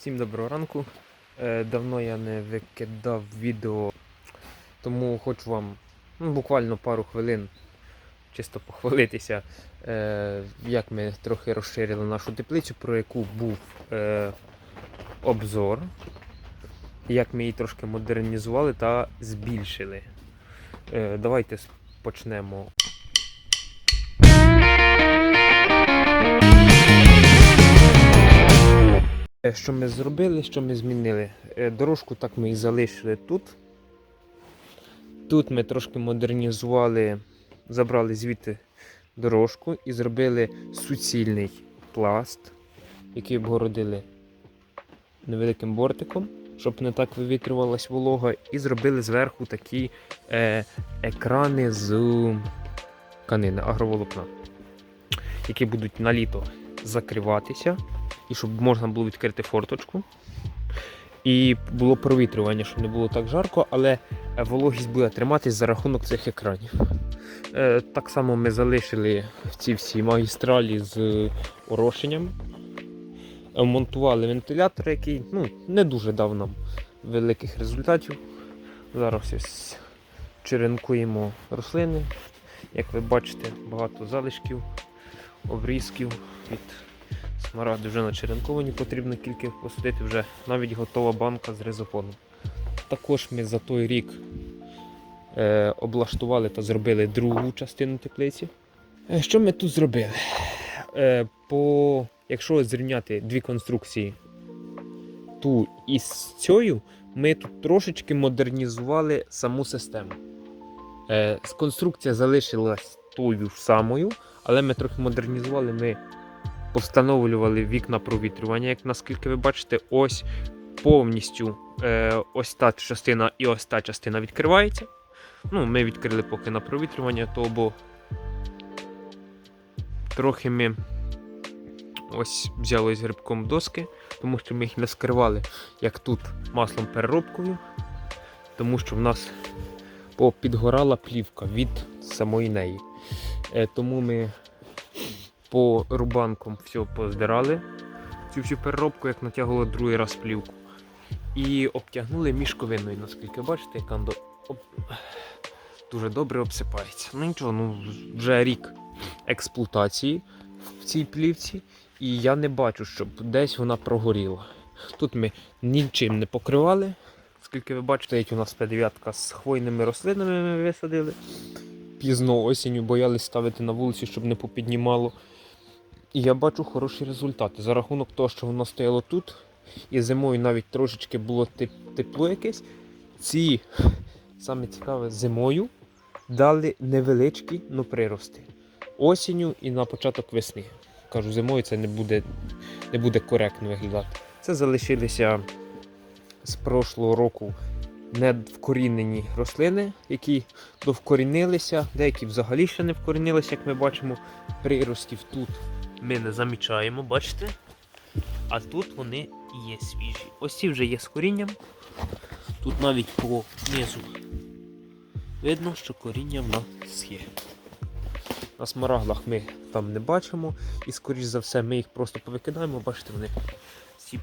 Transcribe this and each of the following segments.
Всім доброго ранку. Е, Давно я не викидав відео, тому хочу вам ну, буквально пару хвилин чисто похвалитися, е, як ми трохи розширили нашу теплицю, про яку був е, обзор, як ми її трошки модернізували та збільшили. Давайте почнемо. Що ми зробили, що ми змінили? Е, Дорожку так ми і залишили тут. Тут ми трошки модернізували, забрали звідти дорожку і зробили суцільний пласт, який обгородили невеликим бортиком, щоб не так вивітрювалась волога, і зробили зверху такі е, екрани з тканини агроволокна, які будуть на літо закриватися і щоб можна було відкрити форточку. І було провітрювання, щоб не було так жарко, але е, вологість буде триматись за рахунок цих екранів. Е, Так само ми залишили ці всі магістралі з орошенням. Е, Монтували вентилятор, який ну, не дуже дав нам великих результатів. Зараз черенкуємо рослини. Як ви бачите, багато залишків, обрізків від Смарагди вже начеренковані, потрібно тільки посадити вже навіть готова банка з ризофоном. Також ми за той рік е, облаштували та зробили другу частину теплиці. Е, що ми тут зробили? Е, по, якщо зрівняти дві конструкції, ту і з цією, ми тут трошечки модернізували саму систему. Е, конструкція залишилась тою самою, але ми трохи модернізували. Ми повстановлювали вікна провітрювання, як наскільки ви бачите, ось повністю е, ось та частина і ось та частина відкривається. Ну, ми відкрили поки на провітрювання, то бо трохи ми ось взяли з грибком доски, тому що ми їх не скривали, як тут, маслом переробкою, тому що в нас підгорала плівка від самої неї. Е, тому ми по рубанкам все поздирали цю всю переробку, як натягували другий раз плівку. І обтягнули мішковиною, наскільки бачите, яка до... об... дуже добре обсипається. Ну нічого, ну вже рік експлуатації в цій плівці, і я не бачу, щоб десь вона прогоріла. Тут ми нічим не покривали. Скільки ви бачите, стоїть у нас П9 з хвойними рослинами ми висадили. Пізно осінню боялись ставити на вулиці, щоб не попіднімало. І я бачу хороші результати. За рахунок того, що воно стояло тут, і зимою навіть трошечки було тепло якесь. Ці, саме цікаве, зимою дали невеличкі ну, прирости. Осінню і на початок весни. Кажу, зимою це не буде, не буде коректно виглядати. Це залишилися з прошлого року не вкорінені рослини, які довкорінилися, деякі взагалі ще не вкорінилися, як ми бачимо, приростів тут ми не замічаємо, бачите? А тут вони є свіжі. Ось ці вже є з корінням. Тут навіть по низу видно, що коріння в нас є. На смарагдах ми там не бачимо, і скоріш за все ми їх просто повикидаємо, бачите, вони всі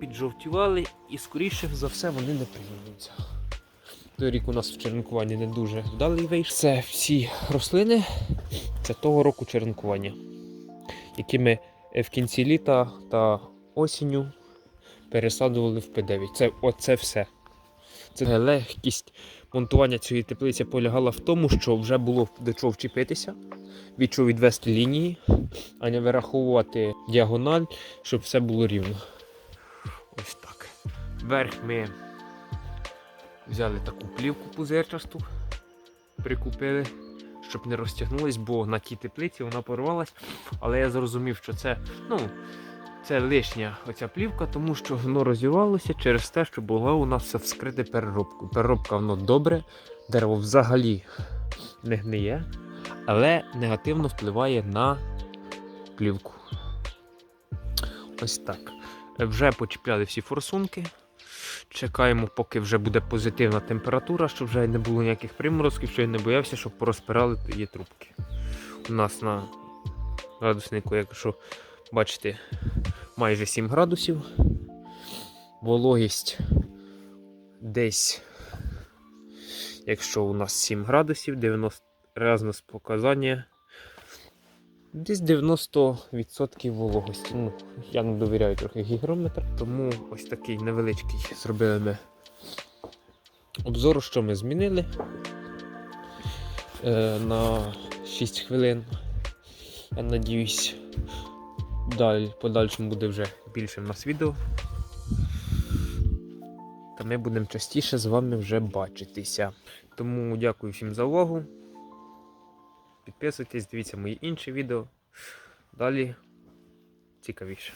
піджовтівали і скоріше за все вони не приймуться. Той рік у нас в черенкуванні не дуже вдалий вийшов. Це всі рослини, це того року черенкування які ми е, в кінці літа та осінню пересаджували в П9. Це оце все. Це легкість монтування цієї теплиці полягала в тому, що вже було до чого вчепитися, від чого відвести лінії, а не вираховувати діагональ, щоб все було рівно. Ось так. Вверх ми взяли таку плівку пузирчасту, прикупили щоб не розтягнулась, бо на тій теплиці вона порвалась. Але я зрозумів, що це ну, це лишня оця плівка, тому що воно розірвалося через те, що було у нас все вскрите переробку. Переробка воно добре, дерево взагалі не гниє, але негативно впливає на плівку. Ось так. Вже почіпляли всі форсунки. Чекаємо, поки вже буде позитивна температура, щоб вже не було ніяких приморозків, що я не боявся, щоб порозпирали її трубки. У нас на градуснику, якщо бачите, майже 7 градусів. вологість десь, якщо у нас 7 градусів, 90 разне показання. Десь 90% вологості. Ну, я не довіряю трохи гігрометр, тому ось такий невеличкий зробили ми обзор, що ми змінили е, на 6 хвилин. Я надіюсь, далі, подальшому буде вже більше в нас відео. Та ми будемо частіше з вами вже бачитися. Тому дякую всім за увагу. Підписуйтесь, дивіться мої інші відео. Далі цікавіше.